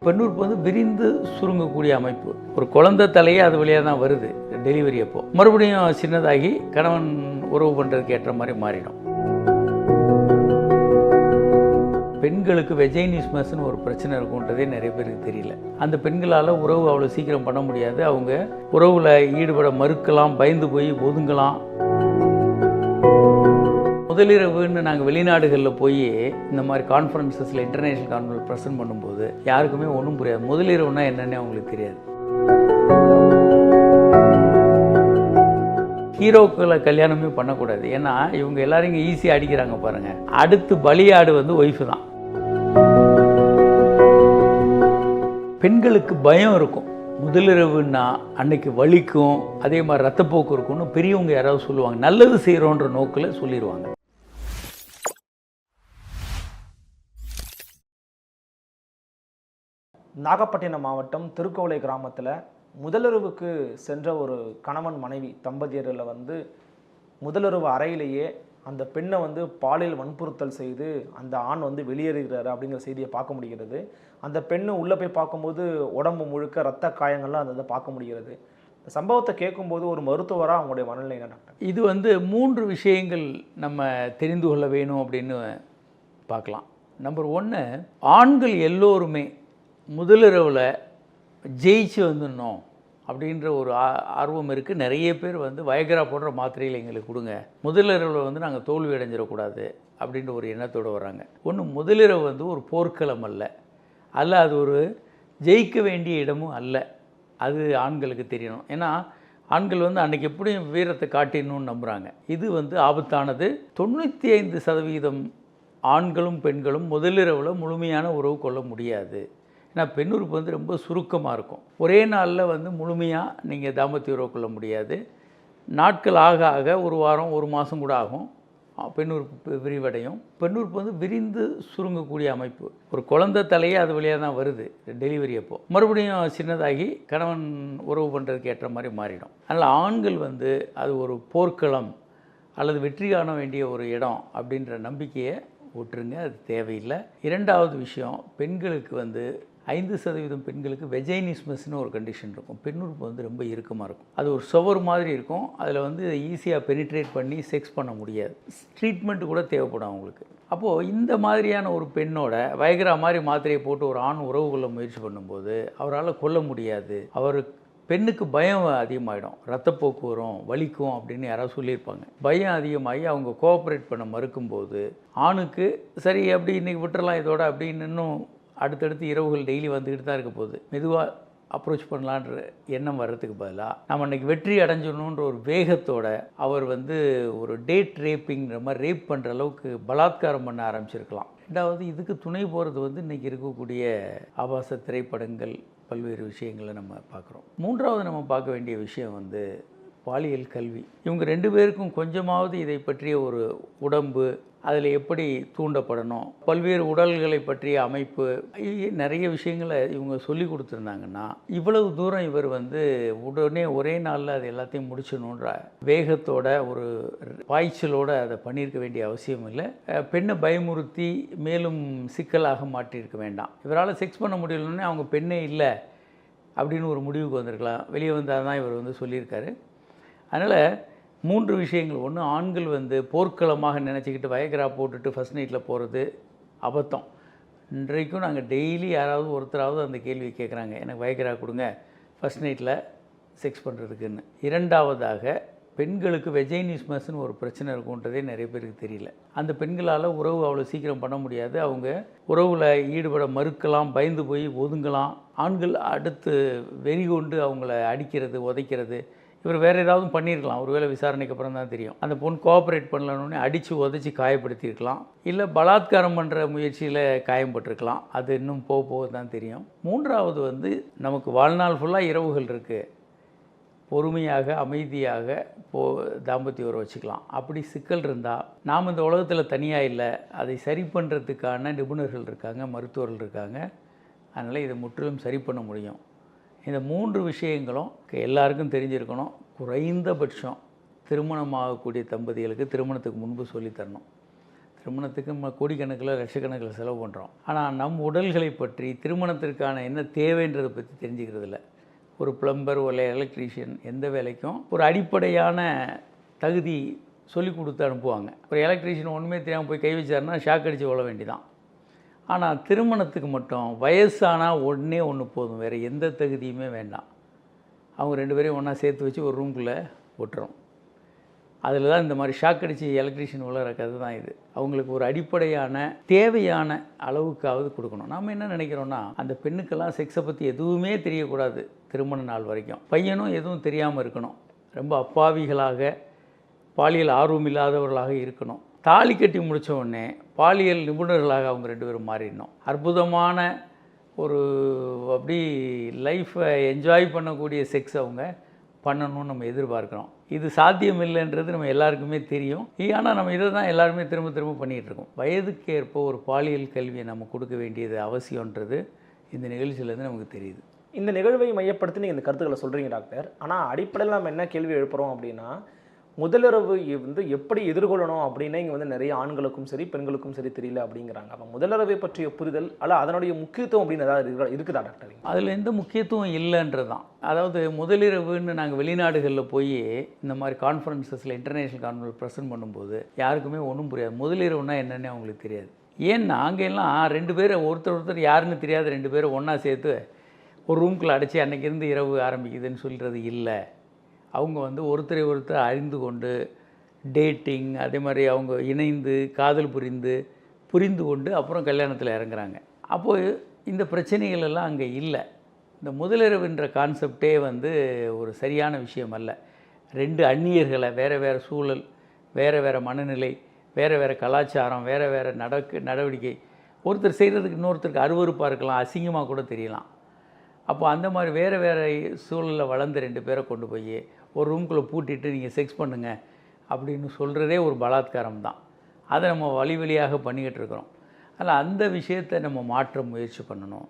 பெண்ணுறுப்பு வந்து விரிந்து சுருங்கக்கூடிய அமைப்பு. ஒரு குழந்தை தலையே அது வழியாக தான் வருது டெலிவரி அப்போ. மறுபடியும் சின்னதாகி கணவன் உறவு பண்ணுறதுக்கு ஏற்ற மாதிரி மாறிடும். பெண்களுக்கு வெஜைனிஸ்மஸ்னு ஒரு பிரச்சனை இருக்குன்றதே நிறைய பேருக்கு தெரியல. அந்த பெண்களால் உறவு அவ்வளோ சீக்கிரம் பண்ண முடியாது. அவங்க உறவில் ஈடுபட மறுக்கலாம் பயந்து போய் ஒதுங்கலாம். முதலிரவுன்னு நாங்கள் வெளிநாடுகளில் போய் இந்த மாதிரி கான்ஃபரன்சஸில் இன்டர்நேஷ்னல் கான்ஃபரன்ஸ் ப்ரெசென்ட் பண்ணும்போது யாருக்குமே ஒன்றும் புரியாது. முதலிரவுனா என்னன்னே அவங்களுக்கு தெரியாது. ஹீரோக்களை கல்யாணமே பண்ணக்கூடாது. ஏன்னா இவங்க எல்லாரும் இங்கே ஈஸியாக அடிக்கிறாங்க பாருங்கள் அடுத்து பலியாடு வந்து ஒய்ஃபு தான். பெண்களுக்கு பயம் இருக்கும். முதலிரவுன்னா அன்னைக்கு வலிக்கும் அதே மாதிரி ரத்தப்போக்கு இருக்கும்னு பெரியவங்க யாராவது சொல்லுவாங்க. நல்லது செய்கிறோன்ற நோக்கில் சொல்லிடுவாங்க நாகப்பட்டினம் மாவட்டம் திருக்கோவிலை கிராமத்தில் முதலுறவுக்கு சென்ற ஒரு கணவன் மனைவி தம்பதியரில் வந்து முதலுறவு அறையிலேயே அந்த பெண்ணை வந்து பாலியல் வன்புறுத்தல் செய்து அந்த ஆண் வந்து வெளியேறுகிறார் அப்படிங்கிற செய்தியை பார்க்க முடிகிறது. அந்த பெண்ணு உள்ளே போய் பார்க்கும்போது உடம்பு முழுக்க ரத்த காயங்கள்லாம் அந்த இதை பார்க்க முடிகிறது. இந்த சம்பவத்தை கேட்கும்போது ஒரு மருத்துவராக அவங்களுடைய மனநிலை என்ன டாக்டர்? இது வந்து மூன்று விஷயங்கள் நம்ம தெரிந்து கொள்ள வேணும் அப்படின்னு பார்க்கலாம். நம்பர் ஒன்று ஆண்கள் எல்லோருமே முதலிரவில் ஜெயிச்சு வந்துடணும் அப்படின்ற ஒரு ஆ- ஆர்வம் இருக்குது நிறைய பேர் வந்து வயகரா போடுற மாத்திரைகளை எங்களுக்கு கொடுங்க. முதலிரவில் வந்து நாங்கள் தோல்வி அடைஞ்சிடக்கூடாது அப்படின்ற ஒரு எண்ணத்தோடு வராங்க ஒன்று முதலிரவு வந்து ஒரு போர்க்களம் அல்ல. அல்ல அது ஒரு ஜெயிக்க வேண்டிய இடமும் அல்ல. அது ஆண்களுக்கு தெரியணும். ஏன்னா ஆண்கள் வந்து அன்னைக்கு எப்படியும் வீரத்தை காட்டிடணும்னு நம்புகிறாங்க இது வந்து ஆபத்தானது. தொண்ணூற்றி ஐந்து சதவீதம் ஆண்களும் பெண்களும் முதலிரவில் முழுமையான உறவு கொள்ள முடியாது. ஏன்னா பெண் உறுப்பு வந்து ரொம்ப சுருக்கமாக இருக்கும். ஒரே நாளில் வந்து முழுமையாக நீங்கள் தாம்பத்திய உறவு கொள்ள முடியாது. நாட்கள் ஆக ஆக ஒரு வாரம் ஒரு மாதம் கூட ஆகும். பெண் உறுப்பு விரிவடையும். பெண்ணுறுப்பு வந்து விரிந்து சுருங்கக்கூடிய அமைப்பு. ஒரு குழந்தை தலையே அது வழியாக தான் வருது டெலிவரி அப்போ. மறுபடியும் சின்னதாகி கணவன் உறவு பண்ணுறதுக்கு ஏற்ற மாதிரி மாறிடும். அதனால் ஆண்கள் வந்து அது ஒரு போர்க்களம் அல்லது வெற்றி காண வேண்டிய ஒரு இடம் அப்படின்ற நம்பிக்கையை விட்டுருங்க அது தேவையில்லை. இரண்டாவது விஷயம் பெண்களுக்கு வந்து ஐந்து சதவீதம் பெண்களுக்கு வெஜைனிஸ்மஸ்னு ஒரு கண்டிஷன் இருக்கும். பெண்ணுறுப்பு வந்து ரொம்ப இறுக்கமாக இருக்கும். அது ஒரு சுவர் மாதிரி இருக்கும். அதில் வந்து ஈஸியாக பெனிட்ரேட் பண்ணி செக்ஸ் பண்ண முடியாது. ட்ரீட்மெண்ட் கூட தேவைப்படும் அவங்களுக்கு. அப்போது இந்த மாதிரியான ஒரு பெண்ணோட வயகரா மாதிரி மாத்திரையை போட்டு ஒரு ஆண் உறவு கொள்ள முயற்சி பண்ணும்போது அவரால் கொல்ல முடியாது. அவர் பெண்ணுக்கு பயம் அதிகமாகிடும் ரத்தப்போக்கு வரும் வலிக்கும் அப்படின்னு யாராவது சொல்லியிருப்பாங்க. பயம் அதிகமாகி அவங்க கோஆப்ரேட் பண்ண மறுக்கும்போது ஆணுக்கு சரி அப்படி இன்றைக்கி விட்டுறலாம் இதோட அப்படின்னு இன்னும் அடுத்தடுத்து இரவுகள் டெய்லி வந்துக்கிட்டு தான் இருக்க போகுது. மெதுவாக அப்ரோச் பண்ணலான்ற எண்ணம் வர்றதுக்கு பதிலாக நம்ம இன்னைக்கு வெற்றி அடைஞ்சிடணுன்ற ஒரு வேகத்தோட அவர் வந்து ஒரு டேட் ரேப்பிங்கிற மாதிரி ரேப் பண்ணுற அளவுக்கு பலாத்காரம் பண்ண ஆரம்பிச்சிருக்கலாம். ரெண்டாவது இதுக்கு துணை போகிறது வந்து இன்றைக்கி இருக்கக்கூடிய ஆபாச திரைப்படங்கள் பல்வேறு விஷயங்களை நம்ம பார்க்குறோம். மூன்றாவது நம்ம பார்க்க வேண்டிய விஷயம் வந்து பாலியல் கல்வி. இவங்க ரெண்டு பேருக்கும் கொஞ்சமாவது இதை பற்றிய ஒரு உடம்பு அதில் எப்படி தூண்டப்படணும்? பல்வேறு உடல்களை பற்றிய அமைப்பு நிறைய விஷயங்களை இவங்க சொல்லி கொடுத்துருந்தாங்கன்னா இவ்வளவு தூரம் இவர் வந்து உடனே ஒரே நாளில் அது எல்லாத்தையும் முடிச்சணுன்ற வேகத்தோட ஒரு பாய்ச்சலோடு அதை பண்ணியிருக்க வேண்டிய அவசியம் இல்லை. பெண்ணை பயமுறுத்தி மேலும் சிக்கலாக மாற்றியிருக்க வேண்டாம். இவரால் செக்ஸ் பண்ண முடியலன்னே அவங்க பெண்ணே இல்லை அப்படின்னு ஒரு முடிவுக்கு வந்திருக்கலாம். வெளியே வந்தால் தான் இவர் வந்து சொல்லியிருக்காரு. அதனால் மூன்று விஷயங்கள். ஒன்று ஆண்கள் வந்து போர்க்களமாக நினச்சிக்கிட்டு வயகரா போட்டுட்டு ஃபஸ்ட் நைட்டில் போகிறது அபத்தம். இன்றைக்கும் நாங்கள் டெய்லி யாராவது ஒருத்தராவது அந்த கேள்வி கேட்குறாங்க எனக்கு வயகரா கொடுங்க ஃபஸ்ட் நைட்டில் செக்ஸ் பண்ணுறதுக்குன்னு இரண்டாவதாக பெண்களுக்கு வெஜைனிஸ்மஸ்னு ஒரு பிரச்சனை இருக்குன்றதே நிறைய பேருக்கு தெரியல. அந்த பெண்களால் உறவு அவ்வளோ சீக்கிரம் பண்ண முடியாது. அவங்க உறவில் ஈடுபட மறுக்கலாம் பயந்து போய் ஒதுங்கலாம். ஆண்கள் அடுத்து வெறி கொண்டு அவங்கள அடிக்கிறது உதைக்கிறது. இவர் வேறு ஏதாவது பண்ணியிருக்கலாம். ஒருவேளை விசாரணைக்கு அப்புறம் தான் தெரியும். அந்த பொண்ணு கோஆப்ரேட் பண்ணலன்னு அடித்து உதச்சி காயப்படுத்தியிருக்கலாம். இல்லை பலாத்காரம் பண்ணுற முயற்சியில் காயம்பட்டிருக்கலாம். அது இன்னும் போக போக தான் தெரியும். மூன்றாவது வந்து நமக்கு வாழ்நாள் ஃபுல்லாக இரவுகள் இருக்குது பொறுமையாக அமைதியாக போ தாம்பத்திய உறவு வச்சுக்கலாம். அப்படி சிக்கல் இருந்தால் நாம் இந்த உலகத்தில் தனியாக இல்லை. அதை சரி பண்ணுறதுக்கான நிபுணர்கள் இருக்காங்க மருத்துவர்கள் இருக்காங்க. அதனால் இதை முற்றிலும் சரி பண்ண முடியும். இந்த மூன்று விஷயங்களும் எல்லாருக்கும் தெரிஞ்சிருக்கணும். குறைந்தபட்சம் திருமணமாகக்கூடிய தம்பதிகளுக்கு திருமணத்துக்கு முன்பு சொல்லித்தரணும். திருமணத்துக்கு நம்ம கோடிக்கணக்கில் லட்சக்கணக்கில் செலவு பண்ணுறோம் ஆனால் நம் உடல்களை பற்றி திருமணத்திற்கான என்ன தேவைன்றதை பற்றி தெரிஞ்சுக்கிறது இல்லை ஒரு பிளம்பர் ஒரு எலக்ட்ரீஷியன் எந்த வேலைக்கும் ஒரு அடிப்படையான தகுதி சொல்லி கொடுத்து அனுப்புவாங்க. ஒரு எலக்ட்ரீஷியன் ஒன்றுமே தெரியாமல் போய் கை வச்சாருன்னா ஷாக் அடித்து கொள்ள வேண்டிதான். ஆனால் திருமணத்துக்கு மட்டும் வயசானால் ஒன்றே ஒன்று போதும். வேறு எந்த தகுதியுமே வேண்டாம். அவங்க ரெண்டு பேரையும் ஒன்றா சேர்த்து வச்சு ஒரு ரூம்குள்ளே ஒட்டுறோம் அதில் தான் இந்த மாதிரி ஷாக் அடித்து எலக்ட்ரிஷியன் உலகிற கதை தான் இது. அவங்களுக்கு ஒரு அடிப்படையான தேவையான அளவுக்காவது கொடுக்கணும். நாம் என்ன நினைக்கிறோன்னா அந்த பெண்ணுக்கெல்லாம் செக்ஸை பற்றி எதுவுமே தெரியக்கூடாது திருமண நாள் வரைக்கும். பையனும் எதுவும் தெரியாமல் இருக்கணும். ரொம்ப அப்பாவிகளாக பாலியல் ஆர்வம் இல்லாதவர்களாக இருக்கணும். தாலி கட்டி முடித்த உடனே பாலியல் நிபுணர்களாக அவங்க ரெண்டு பேரும் மாறிடணும். அற்புதமான ஒரு அப்படி லைஃப்பை என்ஜாய் பண்ணக்கூடிய செக்ஸ் அவங்க பண்ணணும்னு நம்ம எதிர்பார்க்குறோம். இது சாத்தியம் இல்லைன்றது நம்ம எல்லாருக்குமே தெரியும். ஆனால் நம்ம இதை தான் எல்லாருமே திரும்ப திரும்ப பண்ணிகிட்டு இருக்கோம். வயதுக்கு ஏற்ப ஒரு பாலியல் கல்வியை நம்ம கொடுக்க வேண்டியது அவசியன்றது இந்த நிகழ்ச்சியிலேருந்து நமக்கு தெரியுது. இந்த நிகழ்வை மையப்படுத்தி நீங்கள் இந்த கருத்துக்களை சொல்கிறீங்க டாக்டர். ஆனால் அடிப்படையில் நம்ம என்ன கேள்வி எழுப்புகிறோம் அப்படின்னா முதலுறவு வந்து எப்படி எதிர்கொள்ளணும் அப்படின்னா இங்கே வந்து நிறைய ஆண்களுக்கும் சரி பெண்களுக்கும் சரி தெரியல அப்படிங்கிறாங்க. அப்போ முதலுறவை பற்றிய புரிதல் அல்ல அதனுடைய முக்கியத்துவம் அப்படின்னு ஏதாவது இருக்குதா டாக்டர்? அதில் எந்த முக்கியத்துவம் இல்லைன்றது தான் அதாவது முதலிரவுன்னு நாங்கள் வெளிநாடுகளில் போய் இந்த மாதிரி கான்ஃபரன்சஸில் இன்டர்நேஷ்னல் கான்ஃபரன்ஸ் ப்ரெசென்ட் பண்ணும்போது யாருக்குமே ஒன்றும் புரியாது. முதலிரவுனா என்னன்னு அவங்களுக்கு தெரியாது. ஏன்னா அங்கெல்லாம் ரெண்டு பேரும் ஒருத்தர் ஒருத்தர் யாருன்னு தெரியாத ரெண்டு பேரும் ஒன்றா சேர்த்து ஒரு ரூம்குள்ளே அடைச்சி அன்னைக்கு இருந்து இரவு ஆரம்பிக்குதுன்னு சொல்கிறது இல்லை. அவங்க வந்து ஒருத்தரை ஒருத்தர் அறிந்து கொண்டு டேட்டிங் அதே மாதிரி அவங்க இணைந்து காதல் புரிந்து புரிந்து கொண்டு அப்புறம் கல்யாணத்தில் இறங்குறாங்க. அப்போது இந்த பிரச்சனைகள் எல்லாம் அங்கே இல்லை. இந்த முதலிரவுன்ற கான்செப்டே வந்து ஒரு சரியான விஷயம் அல்ல. ரெண்டு அந்நியர்களை வேறு வேறு சூழல் வேறு வேறு மனநிலை வேறு வேறு கலாச்சாரம் வேறு வேறு நடக்கு நடவடிக்கை. ஒருத்தர் செய்கிறதுக்கு இன்னொருத்தருக்கு அருவருப்பாக இருக்கலாம் அசிங்கமாக கூட தெரியலாம். அப்போ அந்த மாதிரி வேறு வேறு சூழலில் வளர்ந்து ரெண்டு பேரை கொண்டு போய் ஒரு ரூம்குள்ளே பூட்டிட்டு நீங்கள் செக்ஸ் பண்ணுங்கள் அப்படின்னு சொல்கிறதே ஒரு பலாத்காரம் தான். அதை நம்ம வழி வழியாக பண்ணிக்கிட்டு இருக்கிறோம். அதில் அந்த விஷயத்தை நம்ம மாற்ற முயற்சி பண்ணணும்.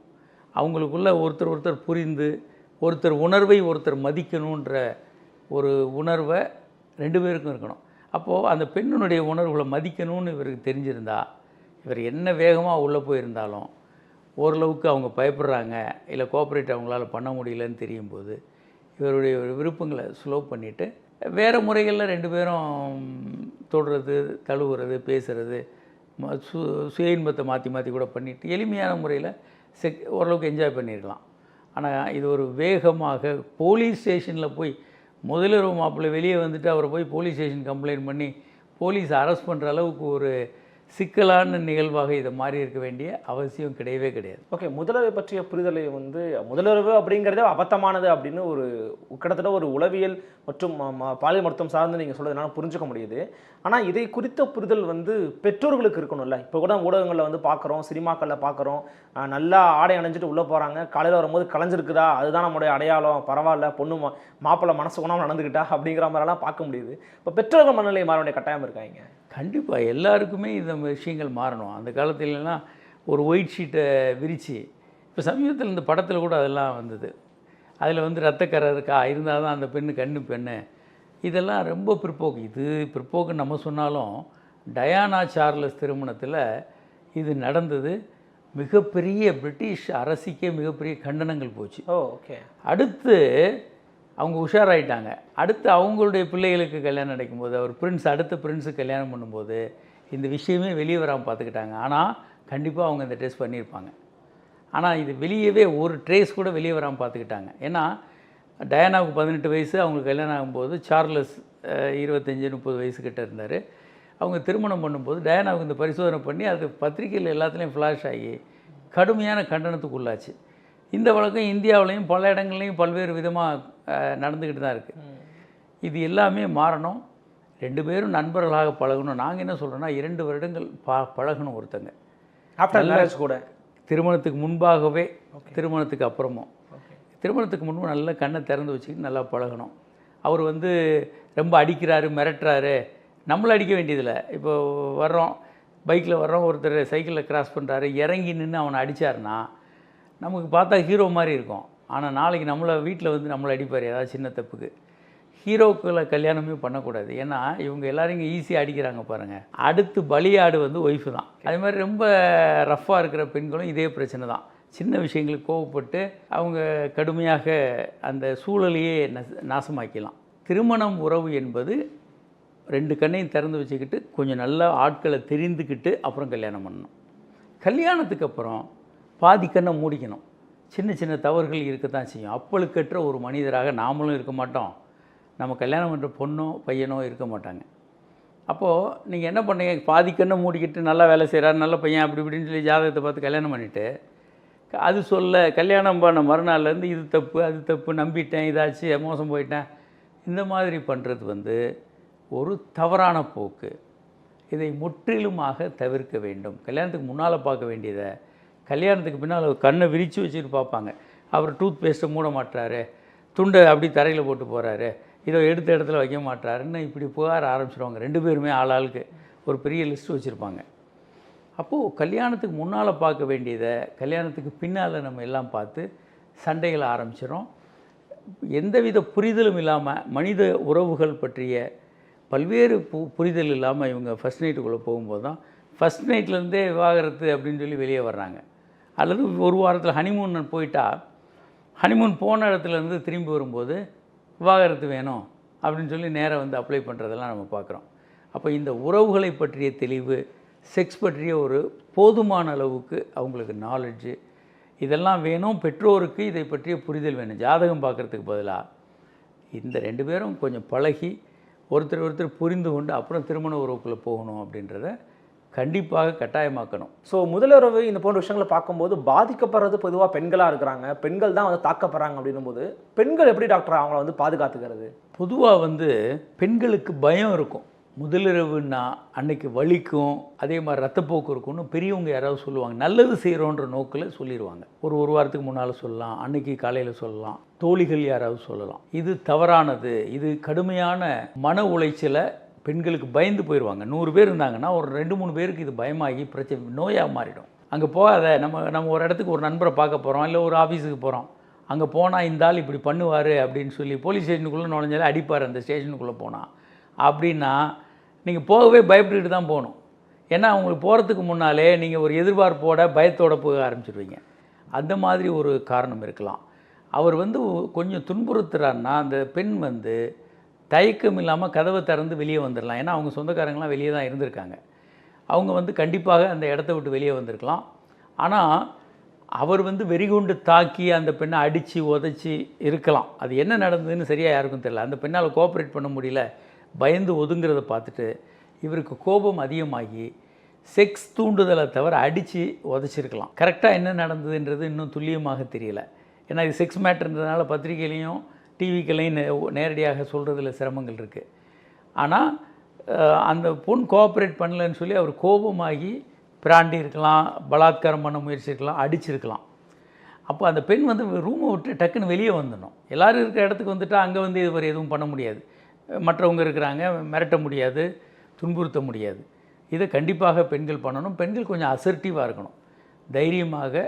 அவங்களுக்குள்ள ஒருத்தர் ஒருத்தர் புரிந்து ஒருத்தர் உணர்வை ஒருத்தர் மதிக்கணுன்ற ஒரு உணர்வை ரெண்டு பேருக்கும் இருக்கணும். அப்போது அந்த பெண்ணினுடைய உணர்வுகளை மதிக்கணும்னு இவருக்கு தெரிஞ்சிருந்தா இவர் என்ன வேகமாக உள்ளே போயிருந்தாலும் ஓரளவுக்கு அவங்க பயப்படுறாங்க இல்லை கோஆப்ரேட் அவங்களால பண்ண முடியலன்னு தெரியும் போது இவருடைய விருப்பங்களை ஸ்லோ பண்ணிவிட்டு வேறு முறைகளில் ரெண்டு பேரும் தொடுறது தழுவுறது பேசுகிறது ம- சு சுய இன்பத்தை மாற்றி மாற்றி கூட பண்ணிட்டு எளிமையான முறையில் செக் ஓரளவுக்கு என்ஜாய் பண்ணியிருக்கலாம் ஆனால் இது ஒரு வேகமாக போலீஸ் ஸ்டேஷனில் போய் முதலிரவு மாப்பிள்ளை வெளியே வந்துட்டு அவரை போய் போலீஸ் ஸ்டேஷன் கம்ப்ளைண்ட் பண்ணி போலீஸ் அரெஸ்ட் பண்ணுற அளவுக்கு ஒரு சிக்கலான நிகழ்வாக இதை மாறி இருக்க வேண்டிய அவசியம் கிடையவே கிடையாது. ஓகே முதலுறவை பற்றிய புரிதலை வந்து முதலுறவு அப்படிங்கிறதே அபத்தமானது அப்படின்னு ஒரு கிட்டத்தட்ட ஒரு உளவியல் மற்றும் பாலியல் மருத்துவம் சார்ந்து நீங்கள் சொல்கிறது என்னால் புரிஞ்சுக்க முடியுது. ஆனால் இதை குறித்த புரிதல் வந்து பெற்றோர்களுக்கு இருக்கணும்ல இப்போ கூட ஊடகங்களில் வந்து பார்க்குறோம் சினிமாக்களில் பார்க்குறோம் நல்லா ஆடை அணிஞ்சிட்டு உள்ளே போகிறாங்க காலையில் வரும்போது கலைஞ்சிருக்குதா அதுதான் நம்முடைய அடையாளம். பரவாயில்ல பொண்ணு மா- மாப்பிள்ளை மனசு உணவு நடந்துக்கிட்டா அப்படிங்கிற மாதிரிலாம் பார்க்க முடியுது. இப்போ பெற்றோர்கள் மனநிலை மாற வேண்டிய கட்டாயம் இருக்காங்க கண்டிப்பாக எல்லாருக்குமே இந்த விஷயங்கள் மாறணும். அந்த காலத்துலலாம் ஒரு ஒயிட் ஷீட்டை விரித்து இப்போ சமீபத்தில் இந்த படத்தில் கூட அதெல்லாம் வந்தது. அதில் வந்து ரத்தக்கரை இருக்கா இருந்தால் தான் அந்த பெண்ணு கண்ணு பெண்ணு. இதெல்லாம் ரொம்ப பிற்போக்கு. இது பிற்போக்கு நம்ம சொன்னாலும் டயானா சார்லஸ் திருமணத்தில் இது நடந்தது. மிகப்பெரிய பிரிட்டிஷ் அரசிக்கே மிகப்பெரிய கண்டனங்கள் போச்சு. ஓ ஓகே அடுத்து அவங்க உஷாராயிட்டாங்க. அடுத்து அவங்களுடைய பிள்ளைகளுக்கு கல்யாணம் நடக்கும்போது அவர் பிரின்ஸ் அடுத்த பிரின்ஸுக்கு கல்யாணம் பண்ணும்போது இந்த விஷயமே வெளியே வராமல் பார்த்துக்கிட்டாங்க. ஆனால் கண்டிப்பாக அவங்க இந்த ட்ரெஸ் பண்ணியிருப்பாங்க. ஆனால் இது வெளியவே ஒரு ட்ரேஸ் கூட வெளியே வராமல் பார்த்துக்கிட்டாங்க. ஏன்னா டயானாவுக்கு பதினெட்டு வயசு அவங்களுக்கு கல்யாணம் ஆகும்போது சார்லஸ் இருபத்தஞ்சி முப்பது வயசு இருந்தார். அவங்க திருமணம் பண்ணும்போது டயானாவுக்கு இந்த பரிசோதனை பண்ணி அது பத்திரிக்கையில் எல்லாத்துலேயும் ஃப்ளாஷ் ஆகி கடுமையான கண்டனத்துக்கு உள்ளாச்சு இந்த வழக்கம் இந்தியாவிலையும் பல இடங்கள்லையும் பல்வேறு விதமாக நடந்துக்கிட்டு தான் இருக்குது இது எல்லாமே மாறணும். ரெண்டு பேரும் நண்பர்களாக பழகணும். நாங்கள் என்ன சொல்கிறோன்னா இரண்டு வருடங்கள் பா பழகணும் ஒருத்தங்க. ஆஃப்டர் மேரேஜ் கூட. திருமணத்துக்கு முன்பாகவே திருமணத்துக்கு அப்புறமும். திருமணத்துக்கு முன்பு நல்லா கண்ணை திறந்து வச்சுக்கிட்டு நல்லா பழகணும். அவர் வந்து ரொம்ப அடிக்கிறாரு மிரட்டுறாரு. நம்மள அடிக்க வேண்டியதில்லை. இப்போ வர்றோம் பைக்கில் வர்றோம் ஒருத்தர் சைக்கிளில் கிராஸ் பண்ணுறாரு இறங்கி நின்று அவனை அடித்தாருன்னா நமக்கு பார்த்தா ஹீரோ மாதிரி இருக்கும். ஆனால் நாளைக்கு நம்மளை வீட்டில் வந்து நம்மளை அடிப்பார் ஏதாவது சின்ன தப்புக்கு. ஹீரோக்களை கல்யாணமே பண்ணக்கூடாது. ஏன்னா இவங்க எல்லாரும் இங்கே ஈஸியாக அடிக்கிறாங்க பாருங்கள் அடுத்து பலியாடு வந்து ஒய்ஃபு தான். அது மாதிரி ரொம்ப ரஃப்பாக இருக்கிற பெண்களும் இதே பிரச்சனை தான். சின்ன விஷயங்களுக்கு கோவப்பட்டு அவங்க கடுமையாக அந்த சூழலையே நச- நாசமாக்கலாம் திருமணம் உறவு என்பது ரெண்டு கண்ணையும் திறந்து வச்சுக்கிட்டு கொஞ்சம் நல்ல ஆட்களை தெரிந்துக்கிட்டு அப்புறம் கல்யாணம் பண்ணணும். கல்யாணத்துக்கு அப்புறம் பாதி கண்ணை மூடிக்கணும். சின்ன சின்ன தவறுகள் இருக்க தான் செய்யும். அப்பழுக்கற்ற ஒரு மனிதராக நாமளும் இருக்க மாட்டோம். நம்ம கல்யாணம் பண்ணுற பொண்ணோ பையனோ இருக்க மாட்டாங்க. அப்போது நீங்கள் என்ன பண்ணீங்க? பாதி கண்ணை மூடிக்கிட்டு நல்லா வேலை செய்கிறார் நல்ல பையன் அப்படி இப்படின்னு சொல்லி ஜாதகத்தை பார்த்து கல்யாணம் பண்ணிவிட்டு அது சொல்ல கல்யாணம் பண்ண மறுநாள்லேருந்து இது தப்பு அது தப்பு நம்பிட்டேன் இதாச்சு மோசம் போயிட்டேன். இந்த மாதிரி பண்ணுறது வந்து ஒரு தவறான போக்கு. இதை முற்றிலுமாக தவிர்க்க வேண்டும். கல்யாணத்துக்கு முன்னால் பார்க்க வேண்டியதை கல்யாணத்துக்கு பின்னால் கண்ணை விரித்து வச்சுட்டு பார்ப்பாங்க. அவர் டூத் பேஸ்ட்டை மூட மாட்டுறாரு துண்டை அப்படி தரையில் போட்டு போகிறாரு இதை எடுத்த இடத்துல வைக்க மாட்டாருன்னு இப்படி புகார ஆரம்பிச்சிடுவாங்க ரெண்டு பேருமே ஆளாளுக்கு ஒரு பெரிய லிஸ்ட் வச்சுருப்பாங்க. அப்போது கல்யாணத்துக்கு முன்னால் பார்க்க வேண்டியதை கல்யாணத்துக்கு பின்னால் நம்ம எல்லாம் பார்த்து சண்டைகளை ஆரம்பிச்சிடும் எந்தவித புரிதலும் இல்லாமல் மனித உறவுகள் பற்றிய பல்வேறு பு புரிதல் இல்லாமல் இவங்க ஃபஸ்ட் நைட்டுக்குள்ளே போகும்போது தான் ஃபஸ்ட் நைட்லேருந்தே விவாகரத்து அப்படின்னு சொல்லி வெளியே வர்றாங்க. அல்லது ஒரு வாரத்தில் ஹனிமூன் போயிட்டா ஹனிமூன் போன இடத்துலேருந்து திரும்பி வரும்போது விவாகரத்து வேணும் அப்படின்னு சொல்லி நேராக வந்து அப்ளை பண்ணுறதெல்லாம் நம்ம பார்க்குறோம். அப்போ இந்த உறவுகளை பற்றிய தெளிவு செக்ஸ் பற்றிய ஒரு போதுமான அளவுக்கு அவங்களுக்கு நாலெட்ஜு இதெல்லாம் வேணும் பெற்றோருக்கு இதை பற்றிய புரிதல் வேணும். ஜாதகம் பார்க்குறதுக்கு பதிலாக இந்த ரெண்டு பேரும் கொஞ்சம் பழகி ஒருத்தர் ஒருத்தர் புரிந்து கொண்டு அப்புறம் திருமண உறவுக்குள்ளே போகணும் அப்படின்றத கண்டிப்பாக கட்டாயமாக்கணும். ஸோ முதலுறவு இந்த போன்ற விஷயங்களை பார்க்கும்போது பாதிக்கப்படுறது பொதுவாக பெண்களாக இருக்கிறாங்க. பெண்கள் தான் வந்து தாக்கப்படுறாங்க அப்படின்னும் போது பெண்கள் எப்படி டாக்டர் அவங்கள வந்து பாதுகாத்துக்கிறது? பொதுவாக வந்து பெண்களுக்கு பயம் இருக்கும். முதலிரவுன்னா அன்னைக்கு வலிக்கும் அதே மாதிரி ரத்தப்போக்கு இருக்கும்னு பெரியவங்க யாராவது சொல்லுவாங்க நல்லது செய்கிறோன்ற நோக்கில் சொல்லிடுவாங்க ஒரு ஒரு வாரத்துக்கு முன்னால் சொல்லலாம் அன்னைக்கு காலையில் சொல்லலாம். தோழிகள் யாராவது சொல்லலாம். இது தவறானது. இது கடுமையான மன உளைச்சலை பெண்களுக்கு பயந்து போயிடுவாங்க. நூறு பேர் இருந்தாங்கன்னா ஒரு ரெண்டு மூணு பேருக்கு இது பயமாகி பிரச்சனை நோயாக மாறிடும். அங்கே போகாத நம்ம நம்ம ஒரு இடத்துக்கு ஒரு நண்பரை பார்க்க போகிறோம் இல்லை ஒரு ஆஃபீஸுக்கு போகிறோம் அங்கே போனால் இந்த ஆள் இப்படி பண்ணுவார் அப்படின்னு சொல்லி போலீஸ் ஸ்டேஷனுக்குள்ளே நுழைஞ்சாலே அடிப்பார் அந்த ஸ்டேஷனுக்குள்ளே போனால் அப்படின்னா நீங்கள் போகவே பயப்பட்டுட்டு தான் போகணும். ஏன்னா அவங்களுக்கு போகிறதுக்கு முன்னாலே நீங்கள் ஒரு எதிர்பார்ப்போட பயத்தோட போக ஆரம்பிச்சிடுவீங்க அந்த மாதிரி ஒரு காரணம் இருக்கலாம். அவர் வந்து கொஞ்சம் துன்புறுத்துறாருன்னா அந்த பெண் வந்து தயக்கம் இல்லாமல் கதவை திறந்து வெளியே வந்துடலாம் ஏன்னா அவங்க சொந்தக்காரங்களாம் வெளியே தான் இருந்திருக்காங்க. அவங்க வந்து கண்டிப்பாக அந்த இடத்த விட்டு வெளியே வந்திருக்கலாம். ஆனால் அவர் வந்து வெறிகுண்டு தாக்கி அந்த பெண்ணை அடித்து உதச்சி இருக்கலாம். அது என்ன நடந்ததுன்னு சரியாக யாருக்கும் தெரியல. அந்த பெண்ணால் கோஆப்ரேட் பண்ண முடியல. பயந்து ஒதுங்கிறத பார்த்துட்டு இவருக்கு கோபம் அதிகமாகி செக்ஸ் தூண்டுதலை தவிர அடித்து உதைச்சிருக்கலாம். கரெக்டாக என்ன நடந்ததுன்றது இன்னும் துல்லியமாக தெரியல. ஏன்னா இது செக்ஸ் மேட்ருன்றதுனால பத்திரிகையிலையும் டிவிக்கெல்லாம் நேரடியாக சொல்கிறதுல சிரமங்கள் இருக்குது ஆனால் அந்த பொண் கோஆப்ரேட் பண்ணலன்னு சொல்லி அவர் கோபமாகி பிராண்டி இருக்கலாம் பலாத்காரம் பண்ண முயற்சிருக்கலாம் அடிச்சிருக்கலாம். அப்போ அந்த பெண் வந்து ரூமை விட்டு டக்குன்னு வெளியே வந்துடணும். எல்லோரும் இருக்கிற இடத்துக்கு வந்துட்டால் அங்கே வந்து இதுவரை எதுவும் பண்ண முடியாது. மற்றவங்க இருக்கிறாங்க மிரட்ட முடியாது துன்புறுத்த முடியாது. இதை கண்டிப்பாக பெண்கள் பண்ணணும். பெண்கள் கொஞ்சம் அசர்ட்டிவாக இருக்கணும். தைரியமாக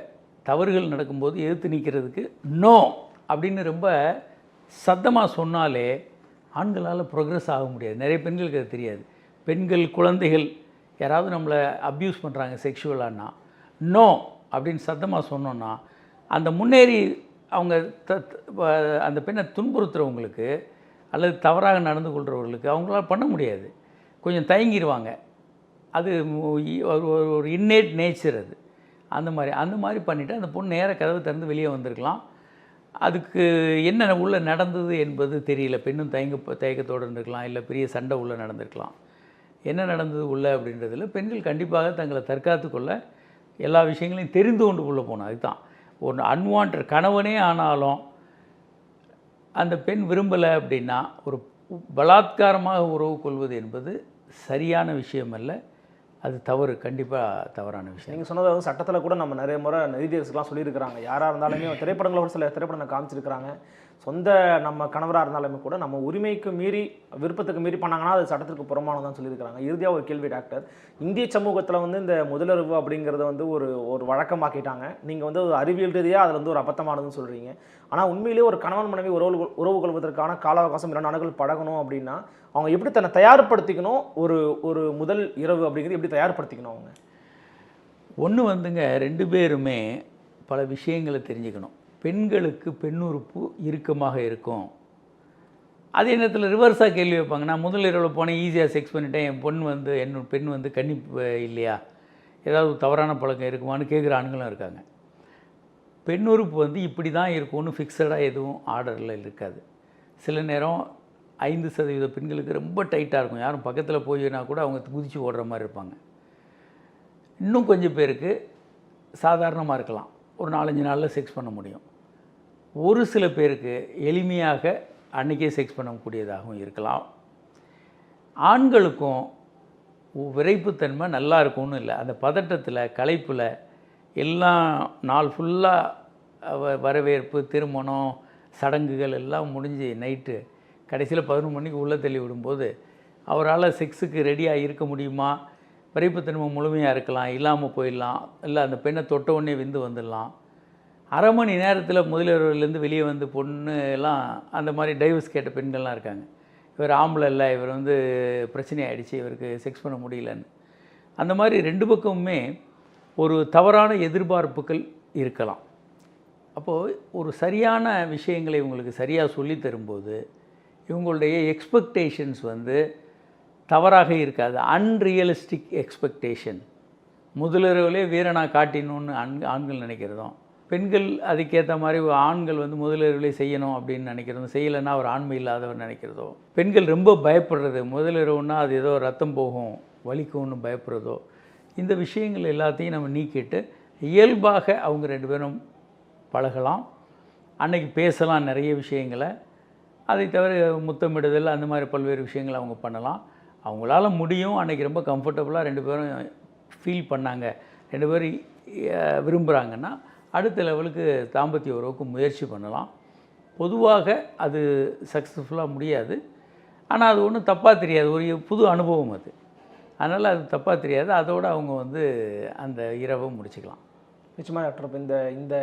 தவறுகள் நடக்கும்போது எதிர்த்து நிற்கிறதுக்கு நோ அப்படின்னு ரொம்ப சத்தமாக சொன்னாலே ஆண்களால் ப்ரோக்ரஸ் ஆக முடியாது. நிறைய பெண்களுக்கு அது தெரியாது. பெண்கள் குழந்தைகள் யாராவது நம்மளை அப்யூஸ் பண்ணுறாங்க செக்ஷுவலானா நோ அப்படின்னு சத்தமாக சொன்னோன்னா அந்த முன்னேறி அவங்க த அந்த பெண்ணை துன்புறுத்துறவங்களுக்கு அல்லது தவறாக நடந்து கொள்கிறவர்களுக்கு அவங்களால பண்ண முடியாது. கொஞ்சம் தயங்கிடுவாங்க அது ஒரு ஒரு- ஒரு இன்னேட் நேச்சர் அது. அந்த மாதிரி அந்த மாதிரி பண்ணிவிட்டு அந்த பொண்ணு நேர கதவை திறந்து வெளியே வந்திருக்கலாம். அதுக்கு என்ன உள்ளே நடந்தது என்பது தெரியல. பெண்ணும் தயங்க தயக்கத்தோடு இருந்திருக்கலாம். இல்லை பெரிய சண்டை உள்ளே நடந்திருக்கலாம். என்ன நடந்தது உள்ளே அப்படின்றதில் பெண்கள் கண்டிப்பாக தங்களை தற்காத்து கொள்ள எல்லா விஷயங்களையும் தெரிந்து கொண்டு உள்ளே போகணும் அதுதான். ஒரு அன்வான்ட் கணவனே ஆனாலும் அந்த பெண் விரும்பலை அப்படின்னா ஒரு பலாத்காரமாக உறவு கொள்வது என்பது சரியான விஷயம் அல்ல அது தவறு கண்டிப்பாக தவறான விஷயம். நீங்கள் சொன்னது வந்து சட்டத்தில் கூட நம்ம நிறைய முறை நீதியரசுலாம் சொல்லியிருக்கிறாங்க. யாராக இருந்தாலுமே திரைப்படங்களை ஒரு சில திரைப்படங்களை காமிச்சிருக்கிறாங்க. சொந்த நம்ம கணவராக இருந்தாலுமே கூட நம்ம உரிமைக்கு மீறி விருப்பத்துக்கு மீறி பண்ணாங்கன்னா அது சட்டத்திற்கு புறமானதான் சொல்லியிருக்கிறாங்க. இறுதியாக ஒரு கேள்வி டாக்டர். இந்திய சமூகத்தில் வந்து இந்த முதலுறவு அப்படிங்கிறத வந்து ஒரு ஒரு வழக்கமாக்கிட்டாங்க. நீங்கள் வந்து ஒரு அறிவியல் ரீதியாக அதில் வந்து ஒரு அபத்தமானதுன்னு சொல்கிறீங்க ஆனால் உண்மையிலேயே ஒரு கணவன் மனைவி உறவு உறவு கொள்வதற்கான கால அவகாசம் இரண்டு நாடுகள் பழகணும் அப்படின்னா அவங்க எப்படி தன்னை தயார்படுத்திக்கணும்? ஒரு ஒரு முதல் இரவு அப்படிங்கிறது எப்படி தயார்படுத்திக்கணும் அவங்க? ஒன்று வந்துங்க ரெண்டு பேருமே பல விஷயங்களை தெரிஞ்சுக்கணும். பெண்களுக்கு பெண்ணுறுப்பு இறுக்கமாக இருக்கும். அதே நேரத்தில் ரிவர்ஸாக கேள்வி வைப்பாங்க. நான் முதல் இரவில் போனேன் ஈஸியாக செக்ஸ் பண்ணிட்டேன். என் பொண்ணு வந்து என் பெண் வந்து கன்னி இல்லையா? ஏதாவது தவறான பழக்கம் இருக்குமான்னு கேட்குற ஆண்களும் இருக்காங்க. பெண்ணுறுப்பு வந்து இப்படி தான் இருக்கும்னு ஃபிக்ஸடாக எதுவும் ஆர்டரில் இருக்காது. சில நேரம் ஐந்து சதவீத பெண்களுக்கு ரொம்ப டைட்டாக இருக்கும். யாரும் பக்கத்தில் போயினா கூட அவங்க குதிச்சு ஓடுற மாதிரி இருப்பாங்க. இன்னும் கொஞ்சம் பேருக்கு சாதாரணமாக இருக்கலாம். ஒரு நாலஞ்சு நாளில் செக்ஸ் பண்ண முடியும். ஒரு சில பேருக்கு எளிமையாக அன்றைக்கே செக்ஸ் பண்ணக்கூடியதாகவும் இருக்கலாம். ஆண்களுக்கும் விரைப்புத்தன்மை நல்லா இருக்கும்னு இல்லை. அந்த பதட்டத்தில் களைப்பில் எல்லாம் நாள் ஃபுல்லாக வரவேற்பு திருமணம் சடங்குகள் எல்லாம் முடிஞ்சு நைட்டு கடைசியில் பதினொன்று மணிக்கு உள்ளே தள்ளி விடும்போது அவரால் செக்ஸுக்கு ரெடியாக இருக்க முடியுமா? விரைப்புத்தன்மை முழுமையாக இருக்கலாம். இல்லாமல் போயிடலாம். இல்லை அந்த பெண்ணை தொட்ட உடனே விந்து வந்துடலாம். அரை மணி நேரத்தில் முதலியவர்கள்லேருந்து வெளியே வந்து பொண்ணு எல்லாம் அந்த மாதிரி டைவர்ஸ் கேட்ட பெண்கள்லாம் இருக்காங்க. இவர் ஆம்பளை இல்லை இவர் வந்து பிரச்சனை ஆகிடுச்சு இவருக்கு செக்ஸ் பண்ண முடியலன்னு. அந்த மாதிரி ரெண்டு பக்கமுமே ஒரு தவறான எதிர்பார்ப்புகள் இருக்கலாம். அப்போது ஒரு சரியான விஷயங்களை இவங்களுக்கு சரியாக சொல்லி தரும்போது இவங்களுடைய எக்ஸ்பெக்டேஷன்ஸ் வந்து தவறாக இருக்காது. அன்ரியலிஸ்டிக் எக்ஸ்பெக்டேஷன் முதலிரவிலே வீரனாக காட்டினோன்னு ஆண் ஆண்கள் நினைக்கிறதும். பெண்கள் அதுக்கேற்ற மாதிரி ஆண்கள் வந்து முதலிரவிலே செய்யணும் அப்படின்னு நினைக்கிறதும் செய்யலைன்னா அவர் ஆண்மை இல்லாதவர் நினைக்கிறதோ பெண்கள் ரொம்ப பயப்படுறது முதலிரவுன்னா அது ஏதோ ரத்தம் போகும் வலிக்கும்னு பயப்படுறதோ இந்த விஷயங்கள் எல்லாத்தையும் நம்ம நீக்கிட்டு இயல்பாக அவங்க ரெண்டு பேரும் பழகலாம். அன்னைக்கு பேசலாம் நிறைய விஷயங்களை. அதை தவிர முத்தமிடுதல் அந்த மாதிரி பல்வேறு விஷயங்களை அவங்க பண்ணலாம். அவங்களால முடியும். அன்னைக்கு ரொம்ப கம்ஃபர்டபுளாக ரெண்டு பேரும் ஃபீல் பண்ணாங்க. ரெண்டு பேரும் விரும்புகிறாங்கன்னா அடுத்த லெவலுக்கு தாம்பத்திய உறவுக்கு முயற்சி பண்ணலாம். பொதுவாக அது சக்ஸஸ்ஃபுல்லாக முடியாது. ஆனால் அது ஒன்றும் தப்பாக தெரியாது. ஒரு புது அனுபவம் அது. அதனால் அது தப்பாக தெரியாது. அதோடு அவங்க வந்து அந்த இரவை முடிச்சுக்கலாம். நிச்சயமாக டாக்டர். இப்போ இந்த இந்த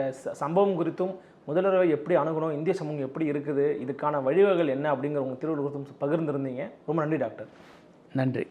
சம்பவம் குறித்தும் முதலுறவை எப்படி அணுகணும் இந்திய சமூகம் எப்படி இருக்குது இதுக்கான வழிவகைகள் என்ன அப்படிங்கிற உங்கள் திருவள்ளுவர் பகிர்ந்திருந்தீங்க. ரொம்ப நன்றி டாக்டர். நன்றி.